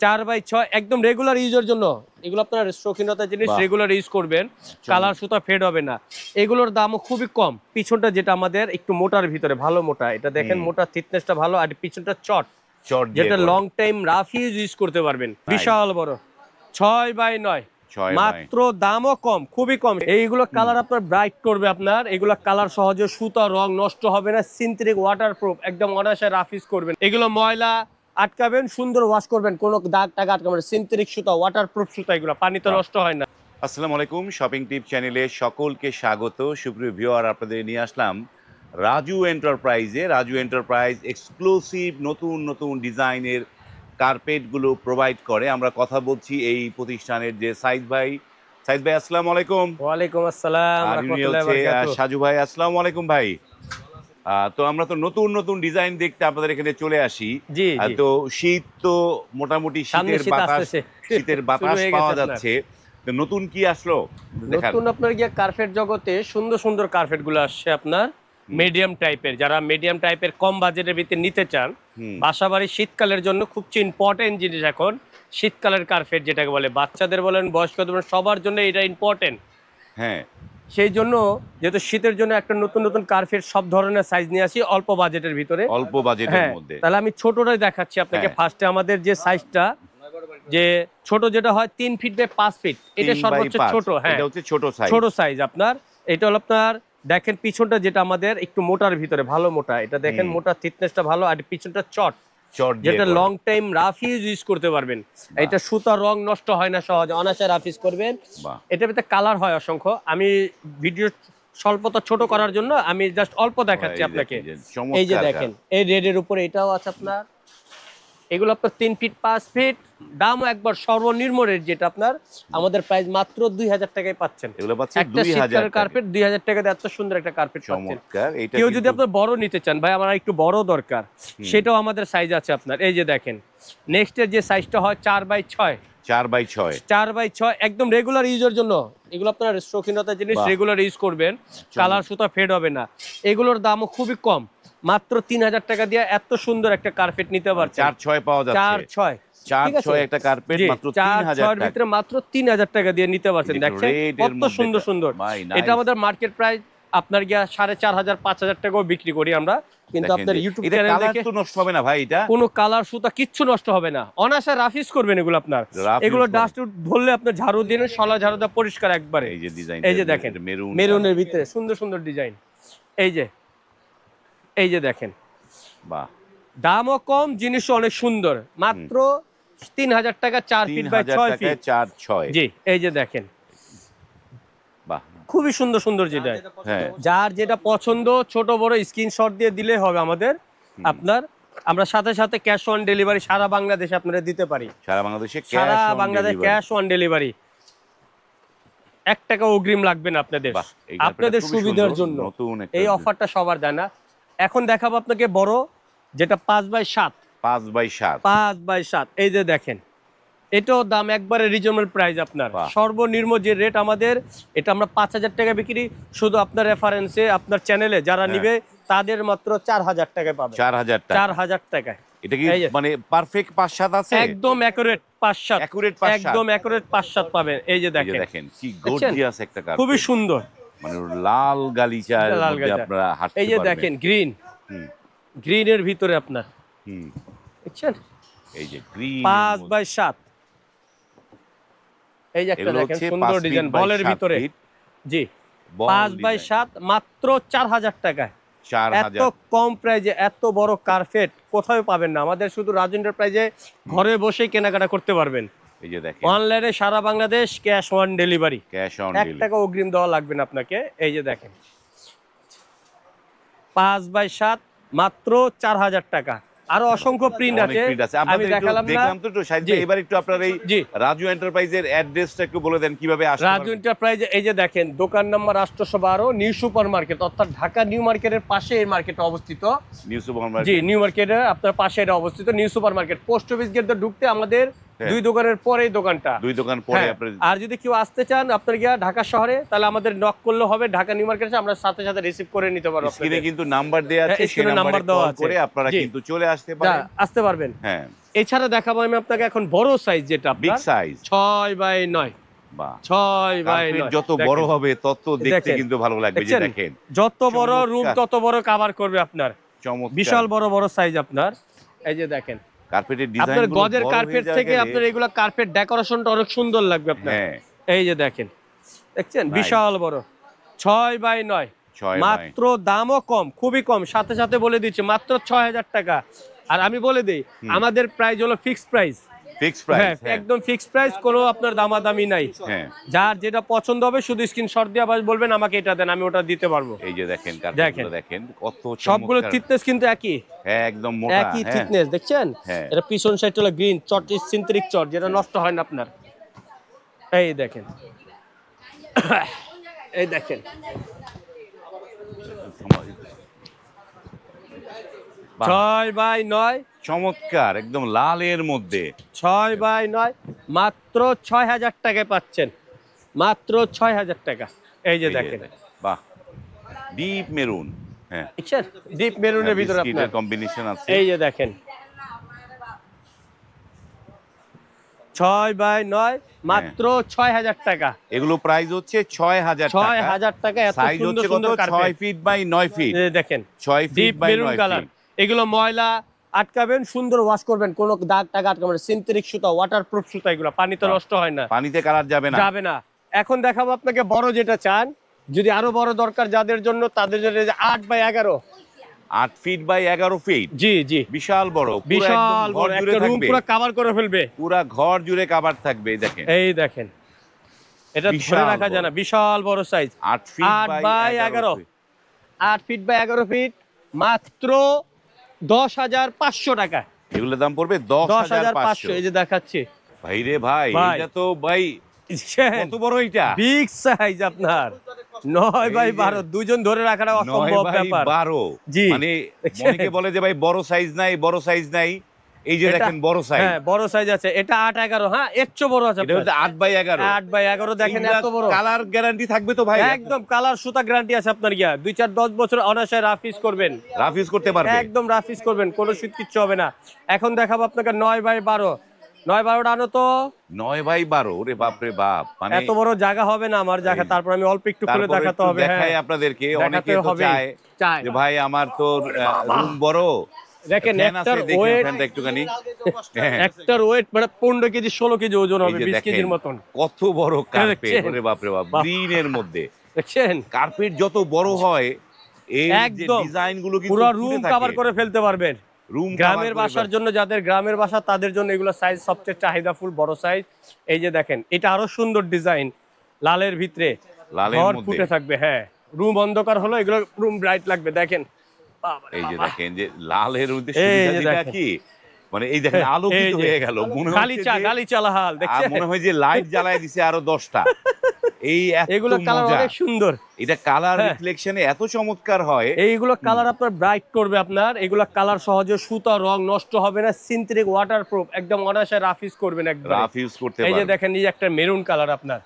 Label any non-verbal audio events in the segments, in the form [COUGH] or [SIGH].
চার বাই ছয় একদম রেগুলার ইউজের জন্য। এগুলো আপনার শৌখিনতা জিনিস রেগুলার ইউজ করবেন। কালার সুতা ফেড হবে না। এগুলোর দামও খুবই কম। পিছনটা যেটা আমাদের একটু মোটার ভিতরে ভালো মোটা। এটা দেখেন। মোটা থিকনেসটা ভালো আর পিছনটা চট। চট যেটা long time rough use use করতে পারবেন। বিশাল বড়। ছয় বাই নয়। মাত্র দামও কম খুবই কম। এইগুলো কালার আপনার ব্রাইট করবে আপনার। এগুলো কালার সহজে সুতা রং নষ্ট হবে না। সিনথেটিক ওয়াটার প্রুফ একদম অনায়াসে রাফিস করবেন। এগুলো ময়লা আটকাবেন সুন্দর ওয়াশ করবেন কোনো দাগ টাগ আটকাবেন সিনথেটিক সুতা ওয়াটার প্রুফ সুতা এগুলো পানিতে। নষ্ট হয় না। আসসালামু আলাইকুম শপিং টিপ চ্যানেলে সকলকে স্বাগত। সুপ্রিয় ভিউয়ার আপনাদের নিয়ে আসলাম রাজু এন্টারপ্রাইজে রাজু এন্টারপ্রাইজ এক্সক্লুসিভ নতুন নতুন ডিজাইনের কার্পেটগুলো প্রোভাইড করে। আমরা কথা বলছি এই প্রতিষ্ঠানের যে সাইদ ভাই। সাইদ ভাই আসসালামু আলাইকুম। ওয়ালাইকুম আসসালাম। সাজু ভাই আসসালামু আলাইকুম ভাই। তো আমরা তো নতুন নতুন ডিজাইন দেখতে আপনাদের এখানে চলে আসি। তো শীত তো মোটামুটি শীতের শীত বাতাস শীতের [LAUGHS] বাতাস পাওয়া যাচ্ছে। তো নতুন কি আসলো? নতুন আপনার গিয়ে কার্পেট জগতে সুন্দর সুন্দর কার্পেটগুলো আসছে আপনার মিডিয়াম টাইপের যারা মিডিয়াম টাইপের কম বাজেটের ভিতরে নিতে চান। বাসাবাড়ি শীতকালের জন্য খুব ইম্পর্টেন্ট জিনিস এখন শীতকালের কার্পেট যেটাকে বলে বাচ্চাদের বলেন বয়স্কদের বলেন সবার জন্য এটা ইম্পর্টেন্ট হ্যাঁ। সেই জন্য যেহেতু শীতের জন্য একটা নতুন নতুন কার্পেট সব ধরনের সাইজ নিয়ে আসি অল্প বাজেটের ভিতরে। অল্প বাজেটের হ্যাঁ মধ্যে। তাহলে আমি ছোটটাই দেখাচ্ছি আপনাকে। হ্যাঁ। ফার্স্টে আমাদের যে সাইজটা যে ছোট যেটা হয় তিন ফিট বাই পাঁচ ফিট এটা সর্বোচ্চ ছোট হ্যাঁ। ছোট সাইজ ছোট সাইজ আপনার। এটা হলো আপনার দেখেন পিছনটা যেটা আমাদের একটু মোটার ভিতরে ভালো মোটা। এটা দেখেন। মোটা থিকনেসটা ভালো আর পিছনটা চট যেটা long time rough use use করতে পারবেন। এটা সুতা রং নষ্ট হয় না সহজে অনায়াসে রাফ ইউজ করবেন এটা ভিতরে কালার হয় অসংখ্য। আমি ভিডিও স্বল্পতা ছোট করার জন্য আমি জাস্ট অল্প দেখাচ্ছি আপনাকে। এই যে দেখেন এই রেডের উপরে এটাও আছে আপনার। এগুলো আপনার তিন ফিট পাঁচ ফিট দাম একবার সর্বনিম্ন রেট যেটা আপনার আমাদের প্রাইস মাত্র দুই হাজার টাকায় পাচ্ছেন। এগুলো পাচ্ছে একটা শীতকালের কার্পেট দুই হাজার এত সুন্দর একটা কার্পেট চমৎকার কেউ যদি আপনার বড় নিতে চান ভাই আমার একটু বড় দরকার সেটাও আমাদের সাইজ আছে আপনার। এই যে দেখেন নেক্সট এর যে সাইজটা হয় চার বাই ছয়। চার বাই ছয়। চার বাই ছয় একদম রেগুলার ইউজের জন্য। এগুলো আপনার শৌখিনতা জিনিস রেগুলার ইউজ করবেন কালার সুতা ফেড হবে না। এগুলোর দামও খুবই কম। মাত্র তিন হাজার টাকা দিয়ে এত সুন্দর একটা কার্পেট নিতে পারছেন। চার ছয় পাওয়া চার ছয়। চার ছয় একটা কার্পেট মাত্র চার তিন হাজার ভিতরে মাত্র তিন হাজার টাকা দিয়ে নিতে পারছেন। এটা দেখছেন? কত সুন্দর এটা আমাদের মার্কেট প্রাইস আপনার গিয়া সাড়ে চার হাজার পাঁচ হাজার টাকাও বিক্রি করি আমরা। কিন্তু আপনার ইউটিউব চ্যানেল দেখে নষ্ট হবে না ভাই এটা? কোনো কালার সুতা কিচ্ছু নষ্ট হবে না। অনায়াসে রাফিস করবেন এগুলো আপনার। এগুলো ডাস্ট ধরলে আপনার ঝাড়ু দিয়ে সলা ঝাড়ু দেওয়া পরিষ্কার একবারে। এই যে ডিজাইন এই যে দেখেন মেরুনের ভিতরে সুন্দর সুন্দর ডিজাইন এই যে এই যে দেখেন। বাহ। দামও কম জিনিসও অনেক সুন্দর। মাত্র তিন হাজার টাকা চার ফিট বাই ছয় ফিট। চার ছয়। জি এই যে দেখেন। বাহ। খুবই সুন্দর সুন্দর যেটা। হ্যাঁ। যার যেটা পছন্দ ছোট বড় স্ক্রিনশট দিয়ে দিলে হবে আমাদের। আপনার আমরা সাথে সাথে ক্যাশ অন ডেলিভারি সারা বাংলাদেশে আপনারা দিতে পারি। সারা বাংলাদেশে সারা বাংলাদেশ ক্যাশ অন ডেলিভারি। এক টাকা অগ্রিম লাগবে না আপনাদের। আপনাদের সুবিধার জন্য। এই অফারটা সবার দেয় না। এখন দেখাবো আপনাকে বড় যেটা পাঁচ বাই সাত। পাঁচ বাই সাত। পাঁচ বাই সাত এই যে দেখেন। এটাও দাম একবারে রিজনেবল প্রাইস আপনার। সর্বনিম্ন যে রেট আমাদের এটা আমরা পাঁচ হাজার টাকা বিক্রি শুধু আপনার রেফারেন্সে আপনার চ্যানেলে যারা হ্যাঁ। নিবে তাদের মাত্র চার হাজার টাকায় পাবে। চার হাজার চার হাজার টাকায়। এটা কি মানে পারফেক্ট পাঁচ সাত আছে? একদম অ্যাকুরেট পাঁচ সাত। পাঁচ একদম অ্যাকুরেট পাঁচ সাত পাবেন। এই যে দেখেন। দেখেন কি গর্জিয়াস একটা খুবই সুন্দর। মানে লাল লাল গালিচা। আপনারা হাঁটতে এই যে দেখেন গ্রিন গ্রিনের ভিতরে আপনার। হুম, দেখছেন? এই যে গ্রিন বাই এই যে একটা দেখেন সুন্দর ডিজাইন বলের ভিতরে। জি। বাই মাত্র চার হাজার টাকায়। এত কম প্রাইজে এত বড় কার্পেট কোথাও পাবেন না? আমাদের শুধু রাজু প্রাইজে ঘরে বসেই কেনাকাটা করতে পারবেন। এই যে দেখেন। অনলাইনে সারা Bangladesh cash on delivery cash on এক টাকা অগ্রিম দেওয়া লাগবে না আপনাকে। এই যে দেখেন। পাঁচ বাই সাত মাত্র চার হাজার টাকা। আরও অসংখ্য প্রিন্ট আছে। আমি দেখালাম দেখলাম তো। এবার একটু আপনার এই রাজু এন্টারপ্রাইজের অ্যাড্রেসটা একটু বলে দেন কীভাবে আসতে রাজু এন্টারপ্রাইজ এই যে দেখেন দোকান নাম্বার রাষ্ট্রসভা বারো নিউ সুপার মার্কেট অর্থাৎ ঢাকা নিউ মার্কেটের পাশে এই মার্কেটটা অবস্থিত। নিউ সুপার জি নিউ মার্কেটে আপনার পাশে এটা অবস্থিত। New super market post office gate ঢুকতে আমাদের। দুই দোকানের পরেই দোকানটা। দুই দোকান পরে হ্যাঁ, আর যদি কেউ আসতে চান আপনার গিয়া ঢাকা শহরে তাহলে আমাদের নক করলে হবে ঢাকা নিউ মার্কেটে আমরা সাথে সাথে রিসিভ করে নিতে পারব স্ক্রিনে কিন্তু নাম্বার দেওয়া আছে হ্যাঁ, স্ক্রিনে নাম্বার দেওয়া আছে। করে আপনারা কিন্তু চলে আসতে পারেন। আসতে পারবেন। হ্যাঁ। এছাড়া দেখাবো আমি আপনাকে এখন বড় সাইজ যেটা বিগ সাইজ ছয় বাই নয়। বা ছয় বাই যত বড় হবে তত দেখতে কিন্তু ভালো লাগবে যে দেখেন। যত বড় রুম তত বড় কভার করবে আপনার। বিশাল বড় বড় সাইজ আপনার। এই যে দেখেন। কার্পেটের ডিজাইন আপনার গজের কার্পেট থেকে আপনার এগুলো কার্পেট ডেকোরেশনটা অনেক সুন্দর লাগবে আপনার। হ্যাঁ। এই যে দেখেন দেখছেন? বিশাল বড়। ছয় বাই নয়। মাত্র দামও কম খুবই কম। সাথে সাথে বলে দিচ্ছি মাত্র ছয় হাজার টাকা। আর আমি বলে দিই আমাদের প্রাইস হলো ফিক্সড প্রাইস ফিক্স হ্যাঁ প্রাইস একদম ফিক্সড প্রাইস কোনো আপনার দামাদামি নাই। হ্যাঁ। যার যেটা পছন্দ হবে শুধু স্ক্রিনশট দিয়ে আবার বলবেন আমাকে এটা দেন আমি ওটা দিতে পারব। এই যে দেখেন দেখেন। কত সবগুলো থিকনেস কিন্তু একই। হ্যাঁ একদম মোটা একই হ্যাঁ। থিকনেস দেখছেন? হ্যাঁ। এটা পিছন সাইড হলো গ্রিন চট সিনথেটিক চট যেটা নষ্ট হয় না আপনার। এই দেখেন। এই দেখেন। ছয় বাই নয় চমৎকার একদম লালের মধ্যে। ছয় বাই নয় মাত্র ছয় হাজার টাকায় পাচ্ছেন। মাত্র ছয় হাজার টাকা। এই যে দেখেন। বাহ ডিপ মেরুন। হ্যাঁ। ডিপ মেরুনের ভিতরে আপনার। কম্বিনেশন আছে। এই যে দেখেন। ছয় বাই নয় মাত্র ছয় হাজার টাকা। এগুলো প্রাইস হচ্ছে ছয় হাজার ছয় হাজার টাকা সাইজ হচ্ছে কত? ছয় ফিট বাই নয় ফিট দেখেন। ছয় ফিট বাই নয় কালার ফিট এগুলো ময়লা আটকাবেন সুন্দর ওয়াশ করবেন কোনো দাগ টাগ আটকাবেন সিনথেটিক সুতা ওয়াটার প্রুফ সুতা এগুলো পানিতে। নষ্ট হয় না। পানিতে কালার যাবে না। যাবে না। এখন দেখাবো আপনাকে বড় যেটা চান। যদি আরও বড় দরকার যাদের জন্য তাদের জন্য যে আট বাই এগারো। আট ফিট বাই এগারো ফিট জি জি। বিশাল বড় পুরো বিশাল বড় একটা রুম পুরো কভার করে ফেলবে। পুরা ঘর জুড়ে কাবার থাকবে এই দেখেন। এই দেখেন। এটা ধরে রাখা যায় না বিশাল বড় সাইজ আট ফিট বাই এগারো। আট ফিট বাই এগারো ফিট মাত্র দশ হাজার পাঁচশো টাকা। এগুলোর দাম পড়বে দশ হাজার পাঁচশো। এই যে দেখাচ্ছি। ভাই রে ভাই ভাই। এটা তো ভাই কত বড় এটা বিগ সাইজ আপনার। নয় বাই বারো দুজন ধরে রাখাটা অসম্ভব ব্যাপার। বারো। জি। মানে অনেকে বলে যে ভাই বড় সাইজ নাই বড় সাইজ নাই। এই যে দেখেন বড় সাইজ হ্যাঁ বড় সাইজ আছে। এটা আট এগারো হ্যাঁ এর চেয়ে বড় আছে এটা হচ্ছে আট বাই এগারো। আট বাই এগারো দেখেন এত বড়। কালার গ্যারান্টি থাকবে তো ভাই? একদম কালার সুতা গ্যারান্টি আছে আপনার গিয়া। দুই চার দশ বছর অনায়াসে রাফিস করবেন। রাফ ইউজ করতে পারবে। একদম রাফিস করবেন কোনো শীত কিচ্ছু হবে না। এখন দেখাবো আপনাকে নয় বাই বারো। নয় বারোটা আনো তো। নয় বাই বারো ওরে বাপরে বাপ। মানে এত বড় জায়গা হবে না আমার জায়গা তারপর আমি অল্প একটু করে দেখাতে হবে দেখাই হ্যাঁ আপনাদেরকে অনেকে তো চায় যে ভাই আমার তো রুম বড়। দেখেন একটার ওয়েট একটুখানি। [LAUGHS] হ্যাঁ, একটার ওয়েট মানে পনেরো কেজি ষোলো কেজি ওজন হবে বিশ কেজির মতন। কত বড় [LAUGHS] কার্পেট? ওরে বাপরে বাপ। গ্রিনের মধ্যে। দেখছেন কার্পেট যত বড় হয় এই একদম। ডিজাইনগুলো কিন্তু পুরো রুম কভার করে ফেলতে পারবেন। রুম গ্রামের বাসার জন্য যাদের গ্রামের বাসা তাদের জন্য এগুলো সাইজ সবচেয়ে চাহিদা ফুল বড় সাইজ এই যে দেখেন এটা আরও সুন্দর ডিজাইন লালের ভিতরে। লালের মধ্যে। ফুটে থাকবে হ্যাঁ। রুম অন্ধকার হলো এগুলো রুম ব্রাইট লাগবে। দেখেন এই যে দেখেন যে লালের মধ্যে। কি? মানে এই দেখেন [LAUGHS] আলোকিত হয়ে গেল। মনে গালিচা গালিচা দেখছেন? মনে হয় যে লাইট জ্বালায় দিছে আরও দশটা। এই এগুলো কালার অনেক সুন্দর। এটা কালার হ্যাঁ। রিফ্লেকশনে এত চমৎকার হয়। এইগুলো কালার আপনার ব্রাইট করবে আপনার। এগুলো কালার সহজে সুতা রং নষ্ট হবে না। সিনথেটিক ওয়াটার প্রুফ একদম অনায়াসে রাফিস করবেন একদম রাফ ইউজ করতে এই যে দেখেন এই যে একটা মেরুন কালার আপনার।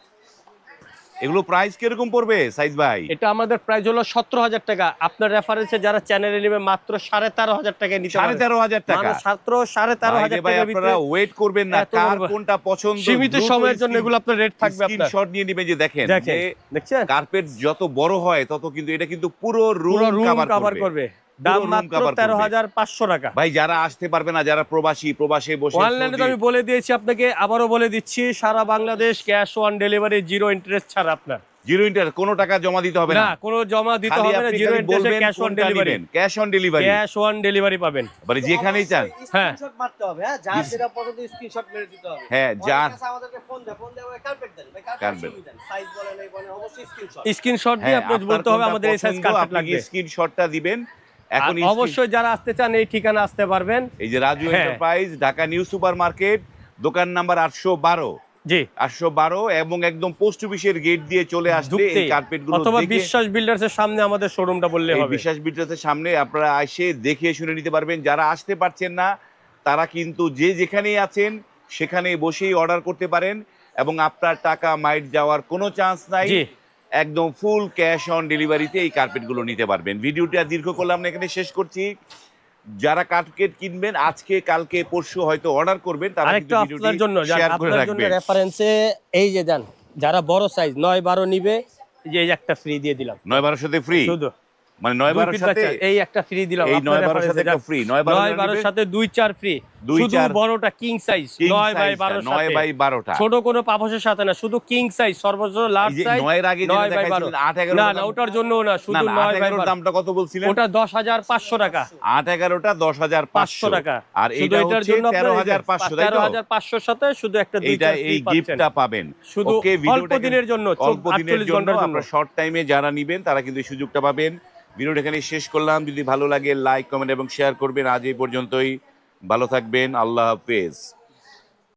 এগুলো প্রাইস কীরকম পড়বে সাইজ ভাই? এটা আমাদের প্রাইস হলো সতেরো হাজার টাকা। আপনার রেফারেন্সে যারা চ্যানেলে নেবে মাত্র সাড়ে তেরো হাজার টাকায় নিতে সাড়ে তেরো হাজার টাকা। মানে ছাত্র সাড়ে তেরো হাজার টাকার আপনারা ওয়েট করবেন না কার কোনটা পছন্দ সীমিত সময়ের জন্য এগুলো আপনার রেট থাকবে আপনার। screenshot নিয়ে নেবেন যে দেখেন দেখছেন? কার্পেট যত বড় হয় তত কিন্তু এটা কিন্তু পুরো রুম কভার করবে। দাম মাত্র তেরো হাজার পাঁচশো টাকা। ভাই যারা আসতে পারবে না যারা প্রবাসী প্রবাসে বসে অনলাইনে তো আমি বলে দিয়েছি আপনাকে আবারও বলে দিচ্ছি সারা Bangladesh cash on delivery zero interest ছাড়া আপনার। জিরো ইন্টার কোনো টাকা জমা দিতে হবে না না। কোনো জমা দিতে হবে না জিরো ইন্টারেস্টে cash on delivery cash on delivery cash on delivery পাবেন। মানে যেখানেই চান। হ্যাঁ। স্ক্রিনশট মারতে হবে হ্যাঁ? যার যেটা পছন্দ স্ক্রিনশট মেরে দিতে হবে। হ্যাঁ, আমাদেরকে ফোন দেয় ফোন দেয় কার্পেট দেন ভাই কার্পেট দেন। সাইজ বলেন এই বলেন অবশ্যই স্ক্রিনশট স্ক্রিনশট দিয়ে হ্যাঁ আপনি বলতে হবে আমাদের এই সাইজ কার্পেট লাগবে। স্ক্রিনশটটা দিবেন। এখন অবশ্যই যারা আসতে চান এই ঠিকানা আসতে পারবেন। এই যে রাজু হ্যাঁ। Enterprise Dhaka new super market দোকান নাম্বার আটশো বারো। জি। আটশো বারো এবং একদম পোস্ট অফিসের গেট দিয়ে চলে আসলে এই কার্পেটগুলো অথবা বিশ্বাস বিল্ডার্স এর সামনে আমাদের শোরুমটা বললে হবে। বিশ্বাস বিদ্যাসের সামনে আপনারা এসে দেখে শুনে নিতে পারবেন। যারা আসতে পারছেন না তারা কিন্তু যে যেখানেই আছেন সেখানে বসেই অর্ডার করতে পারেন এবং আপনার টাকা মাইট যাওয়ার কোনো চান্স নাই। একদম ফুল ক্যাশ অন ডেলিভারিতে এই কার্পেটগুলো নিতে পারবেন। ভিডিওটা দীর্ঘ করলাম না এখানে শেষ করছি। যারা কার্পেট কিনবেন আজকে কালকে পরশু হয়তো অর্ডার করবেন তারা আরেকটা কিন্তু আপনার জন্য শেয়ার করে আপনার জন্য রাখবেন। রেফারেন্সে এই যে দেন যারা বড় সাইজ নয় বারো নিবে যে একটা ফ্রি দিয়ে দিলাম। নয় বারোর সাথে ফ্রি শুধু। মানে নয় বারোর সাথে এই একটা ফ্রি দিলাম। এই নয় বারোর সাথে একটা ফ্রি নয় বারো নয় বারোর সাথে দুই চার ফ্রি দুই শুধু চার বড়টা কিং সাইজ নয় বাই বারোর নয় বাই বারোটা। ছোট কোনো পাপোশের সাথে না শুধু কিং সাইজ সর্বোচ্চ লার্জ সাইজ নয়ের আগে যেটা নয় বাই বারো। আট এগারো না না ওটার জন্য না শুধু নয় বাই বারো। দামটা কত বলছিলেন? ওটা দশ হাজার পাঁচশো টাকা। আট এগারোটা দশ হাজার পাঁচশো টাকা। আর এইটা এটার হচ্ছে জন্য তেরো হাজার পাঁচশো তাই তেরো হাজার পাঁচশোর সাথে শুধু একটা দুই এইটা চার এই গিফটটা পাবেন। শুধু অল্প দিনের জন্য অল্প দিনের জন্য জন্য। আমরা শর্ট টাইমে যারা নিবেন তারা কিন্তু এই সুযোগটা পাবেন। ভিডিওটা এখানে শেষ করলাম। যদি ভালো লাগে লাইক কমেন্ট এবং শেয়ার করবেন। আজ এই পর্যন্তই। ভালো থাকবেন। আল্লাহ হাফেজ।